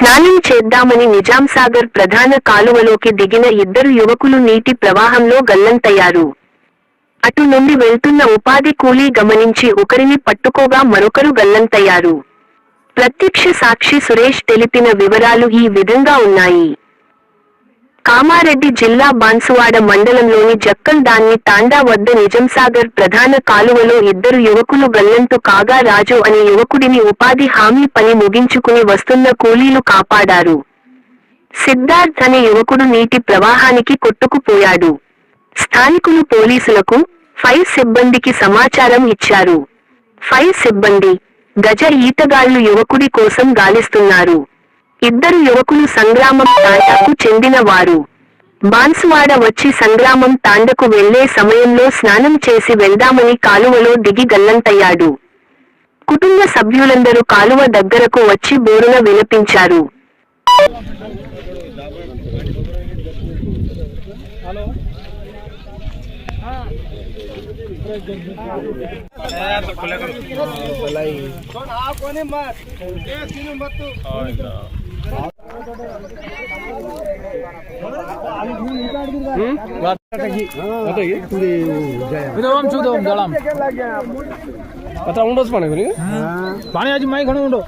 స్నానం చేద్దామని నిజాంసాగర్ ప్రధాన కాలువలోకి దిగిన ఇద్దరు యువకులు నీటి ప్రవాహంలో గల్లంతయ్యారు అటు నుండి వెళ్తున్న ఉపాధి కూలీ గమనించి ఒకరిని పట్టుకోగా మరొకరు గల్లంతయ్యారు ప్రత్యక్ష సాక్షి సురేష్ తెలిపిన వివరాలు ఈ విధంగా ఉన్నాయి. కామారెడ్డి జిల్లా బాన్సువాడ మండలంలోని జక్కల్ దాన్ని తాండా వద్ద నిజంసాగర్ ప్రధాన కాలువలో ఇద్దరు యువకులు గల్లంతు కాగా రాజు అనే యువకుడిని ఉపాధి హామీ పని ముగించుకుని వస్తున్న కూలీలు కాపాడారు. సిద్ధార్థ్ అనే యువకుడు నీటి ప్రవాహానికి కొట్టుకుపోయాడు. స్థానికులు పోలీసులకు ఫైర్ సిబ్బందికి సమాచారం ఇచ్చారు. ఫైర్ సిబ్బంది గజ ఈతగాళ్ళు యువకుడి కోసం గాలిస్తున్నారు. ఇద్దరు యువకులు సంగ్రామం తాండాకు చెందిన వారు బాన్సువాడ వచ్చి సంగ్రామం తాండకు వెళ్లే సమయంలో స్నానం చేసి వెళ్దామని కాలువలో దిగి గల్లంతయ్యాడు కుటుంబ సభ్యులందరూ కాలువ దగ్గరకు వచ్చి బోరున విలపించారు विधवाम चुदोम जलाम आता ఉండొచ్చు మనకి నీకు? पाणी आजी माई खणू ఉండో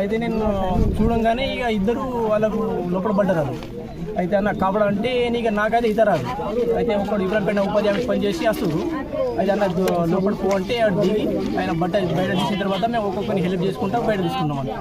అయితే నేను చూడంగానే ఇక ఇద్దరు వాళ్ళకు లోపల పడ్డారు అయితే అన్న కాపడ అంటే ఇక నాకైతే ఇతరాదు అయితే ఒకడు ఇబ్రాహింపేట ఉపాధి హామీ పని చేసి వస్తుడు. అయితే అన్న లోపల పో అంటే దిగి ఆయన బట్ట బయట తీసిన తర్వాత మేము ఒక్కొక్కరిని హెల్ప్ చేసుకుంటా బయట తీసుకున్నాం అన్న.